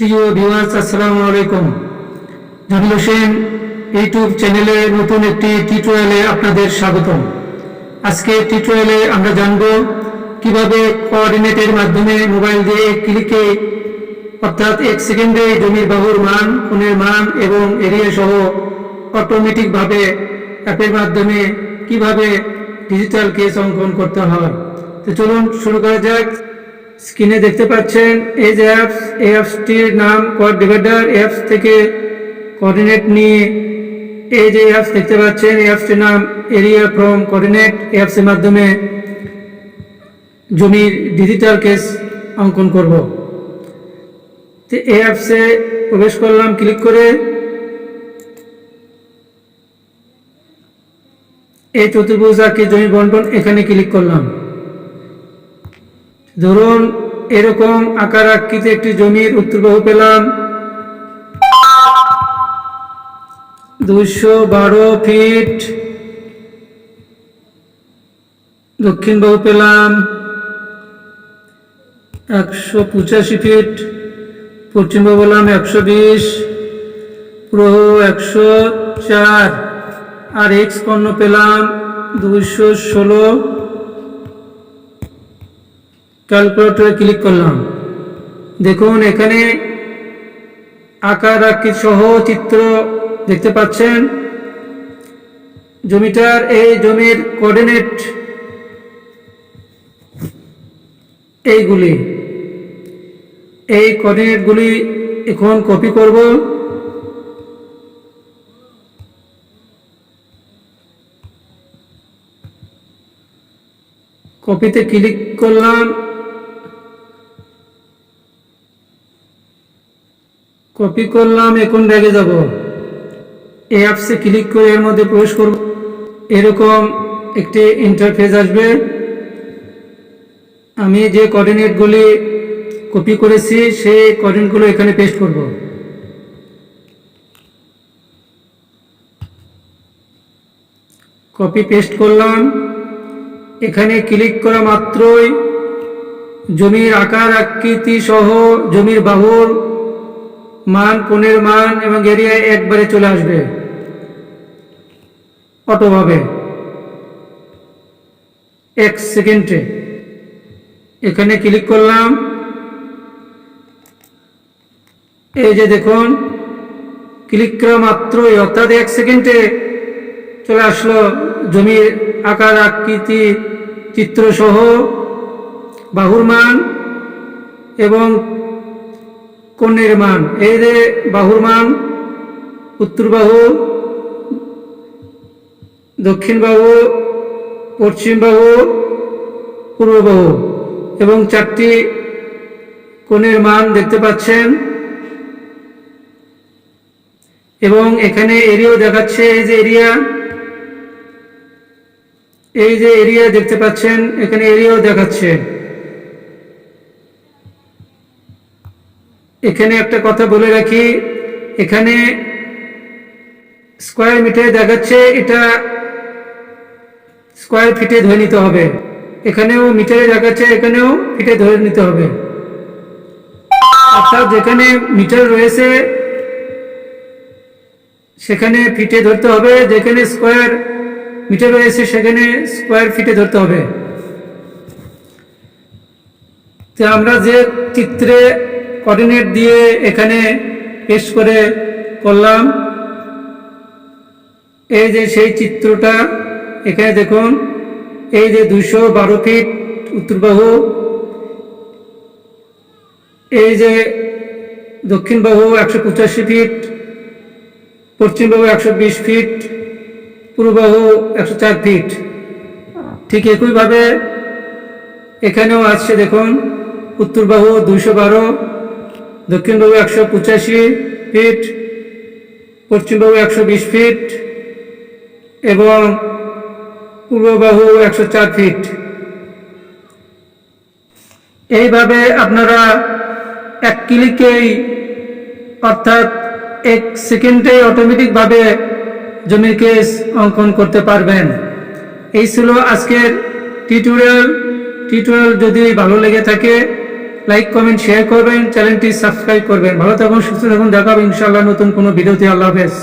প্রিয় ভিউয়ার্স আসসালামু আলাইকুম। জামিল হোসেন, ইউটিউব চ্যানেলে নতুন একটি টিউটোরিয়ালে আপনাদের স্বাগতম। আজকে টিউটোরিয়ালে আমরা জানব কীভাবে কোঅর্ডিনেটের মাধ্যমে মোবাইল দিয়ে ক্লিকে অর্থাৎ এক সেকেন্ডে জমির বাহুর মান, কোণের মান এবং এরিয়া সহ অটোমেটিকভাবে অ্যাপের মাধ্যমে কীভাবে ডিজিটাল কেস অঙ্কন করতে হয়। তো চলুন শুরু করা যাক। স্ক্রিনে দেখতে পাচ্ছেন এই যে অ্যাপস এই অ্যাপসটির নাম কোয়াড ডিভাইডার, অ্যাপস থেকে কোঅর্ডিনেট নিয়ে এই যে অ্যাপস দেখতে পাচ্ছেন এই অ্যাপসটির নাম এরিয়া ফ্রম কোঅর্ডিনেট অ্যাপসের মাধ্যমে জমির ডিজিটাল কেস অঙ্কন করব। তো এই অ্যাপসে প্রবেশ করলাম, ক্লিক করে। এই চতুর্ভুজ আঁকি জমি বন্টন এখানে ক্লিক করলাম। ধরুন, এরকম আকার আকৃতি একটি জমির উত্তরবাহু পেলাম। দুইশো বারো ফিট। দক্ষিণ বাহু পেলাম। একশো পঁচাশি ফিট। পশ্চিম বাহু পেলাম একশো বিশ। পুরো একশো চার। আর এক্স পণ্য পেলাম দুইশো ষোলো। ক্যালকুলেটরে ক্লিক করলাম। দেখুন, এখানে আকার, আকৃতি সহ চিত্র দেখতে পাচ্ছেন। জমিটার এই জমির কোঅর্ডিনেট এইগুলি। এই কোঅর্ডিনেটগুলি এখন কপি করব। কপিতে ক্লিক করলাম। কপি করলাম, এখন রেগে যাব। এই অ্যাপসে ক্লিক করে এর মধ্যে প্রবেশ করব। এরকম একটি ইন্টারফেস আসবে। আমি যে কোঅর্ডিনেটগুলি কপি করেছি, সেই কোঅর্ডিনেটগুলো এখানে পেস্ট করব। কপি পেস্ট করলাম। এখানে ক্লিক করা মাত্রই জমির আকার, আকৃতি সহ জমির বাহুর মান, কোণের মান এবং এরিয়ায় একবারে চলে আসবে। অটোভাবে। এক সেকেন্ডে। এখানে ক্লিক করলাম। এই যে দেখুন, ক্লিক করা মাত্রই, অর্থাৎ এক সেকেন্ডে চলে আসলো জমির আকার, আকৃতি, চিত্রসহ, বাহুর মান এবং কন্যের মান এই যে বাহুর মান, উত্তর বাহু, দক্ষিণ বাহু, পশ্চিম বাহু, পূর্ব বাহু এবং চারটি কোণের মান দেখতে পাচ্ছেন। এবং এখানে এরিয়াও দেখাচ্ছে, এই যে এরিয়া, এই যে এরিয়া দেখতে পাচ্ছেন, এখানে এরিয়াও দেখাচ্ছে। এখানে একটা কথা বলে রাখি, এখানে স্কোয়ার মিটারে দেখাচ্ছে, এটা স্কোয়ার ফিটে ধরে নিতে হবে। এখানেও মিটারে দেখাচ্ছে, এখানেও ফিটে ধরে নিতে হবে। অর্থাৎ যেখানে মিটার রয়েছে, সেখানে ফিটে ধরতে হবে, যেখানে স্কোয়ার মিটার রয়েছে, সেখানে স্কোয়ার ফিটে ধরতে হবে। তো আমরা যে চিত্রে কোঅর্ডিনেট দিয়ে এখানে পেস্ট করে করলাম। এই যে সেই চিত্রটা, এখানে দেখুন, এই যে দুশো বারো ফিট উত্তর বাহু এই যে দক্ষিণ বাহু একশো পঁচাশি ফিট পশ্চিম বাহু একশো বিশ ফিট পূর্ব বাহু একশো চার ফিট। ঠিক একইভাবে এখানেও আসছে, দেখুন উত্তর বাহু দুইশো বারো দক্ষিণ বাহু একশো পঁচাশি ফিট পশ্চিম বাহু একশো বিশ ফিট এবং পূর্ব বাহু একশো চার ফিট। এইভাবে আপনারা এক ক্লিকেই, অর্থাৎ এক সেকেন্ডে অটোমেটিকভাবে জমির কেস অঙ্কন করতে পারবেন। এই ছিল আজকের টিউটোরিয়াল। টিউটোরিয়াল যদি ভালো লেগে থাকে লাইক কমেন্ট শেয়ার করবেন চ্যানেলটি সাবস্ক্রাইব করবেন। ভালো থাকুন, সুস্থ থাকুন দেখাবো ইনশাআল্লাহ নতুন কোনো ভিডিওতে। আল্লাহ হাফেজ।